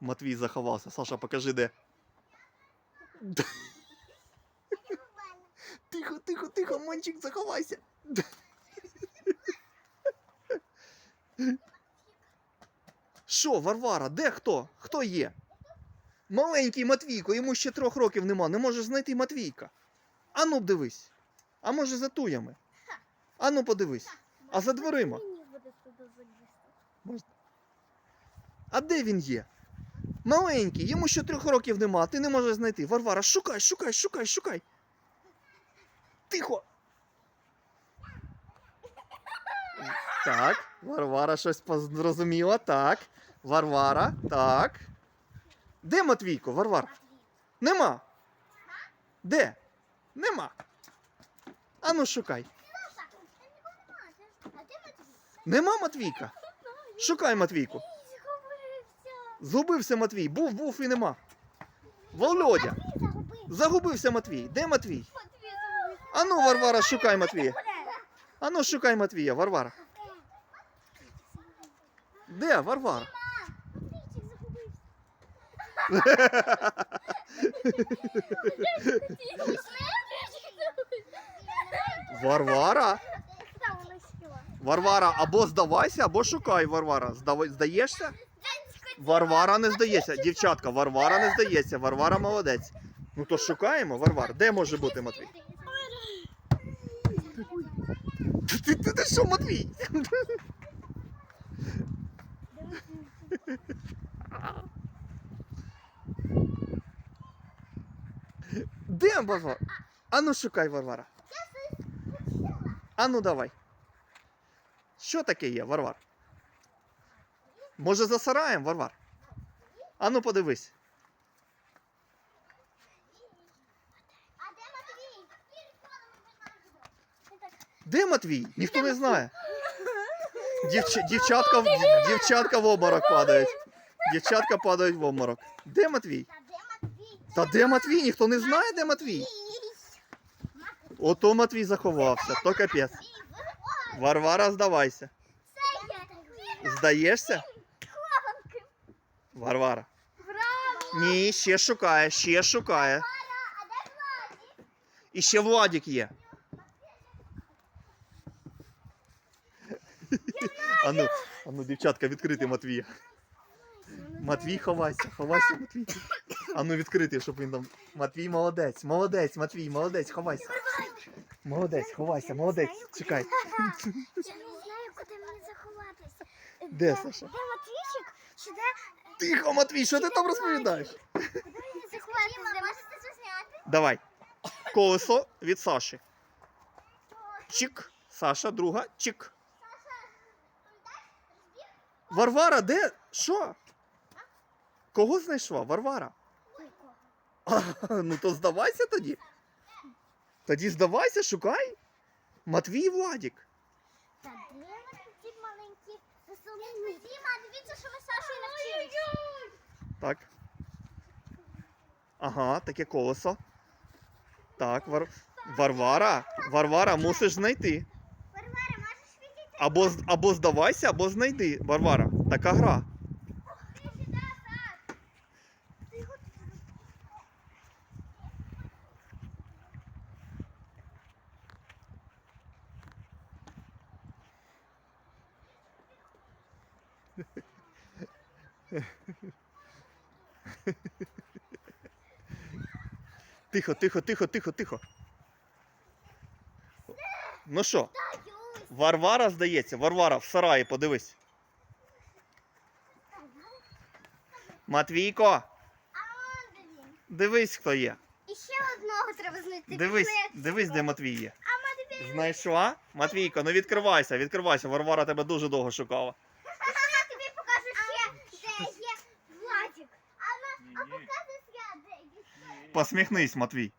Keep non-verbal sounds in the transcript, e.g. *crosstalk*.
Матвій заховався. Саша, покажи де. *laughs* Тихо, тихо, тихо, Мончик, заховайся. *laughs* Що, Варвара, де хто? Хто є? Маленький Матвійко, йому ще трьох років нема, не можеш знайти Матвійка. Ану дивись. А може за туями? Ану подивись. А за дверима? А де він є? Маленький, йому ще трьох років нема, ти не можеш знайти. Варвара, шукай, шукай, шукай, шукай. Тихо. Так, Варвара щось зрозуміла. Так. Варвара, так. Де Матвійко, Варвар? Нема. Де? Нема. Ану шукай. Нема Матвійка. Шукай Матвійку. Згубився. Матвій. Був, був і нема. Володя. Загубився. Матвій. Де Матвій? Ану, Варвара, шукай Матвія. Ану, шукай Матвія, Варвара. Де Варвара? Варвара? Варвара, або здавайся, або шукай, Варвара. Здаєшся? Варвара не здається. Дівчатка, Варвара не здається. Варвара молодець. Ну то шукаємо, Варвара. Де може бути Матвій? Ти, ти, ти, що, Матвій? Де Варвара? Ану шукай, Варвара. Ану давай. Що таке є, Варвар? Може за сараєм, Варвар? Ану подивись. А де Матвій? Де Матвій? Ніхто не знає. Дівч... Дівчатка, дівчатка в обморок падають. Дівчатка падають в обморок. Де Матвій? Та де Матвій? Ніхто не знає, де Матвій. Ото Матвій заховався, то капець. Варвара, здавайся. Здаєшся? Варвара. Ні, ще шукає, ще шукає. І ще Владік є. Ану, ану, дівчатка, відкрити Матвія. Матвій, ховайся, ховайся, Матвій. Ану, відкрити, щоб він там. Матвій молодець, молодець, Матвій, молодець, ховайся. Молодець, ховайся, молодець. Чекай. Я не знаю, куди мені заховатися. Де, Саша? Де Матвійчик? Чи де? Тихо, Матвій, що ти там розповідаєш? Давай. Колесо від Саші. Чик. Саша, друга. Чик. Варвара, де? Що? Кого знайшла? Варвара. А, ну то здавайся тоді. Тоді здавайся, шукай. Матвій Владік. Так. Ага, таке колесо. Так, Вар... Варвара. Варвара, мусиш знайти. Варвара, можеш відійти? Або, або здавайся, або знайди. Варвара. Така гра. *laughs* Ти сюди, Саш. Ти го- Тихо, тихо, тихо, тихо, тихо. Ну що, Варвара, здається, Варвара в сараї, подивись. Матвійко, дивись, хто є. І ще одного треба знайти. Дивись, дивись, де Матвій є. Знайшла? Матвійко, ну відкривайся, відкривайся. Варвара тебе дуже довго шукала. Я тобі покажу ще, де є Владик. А, на, а показуй я, де є. Посміхнись, Матвій.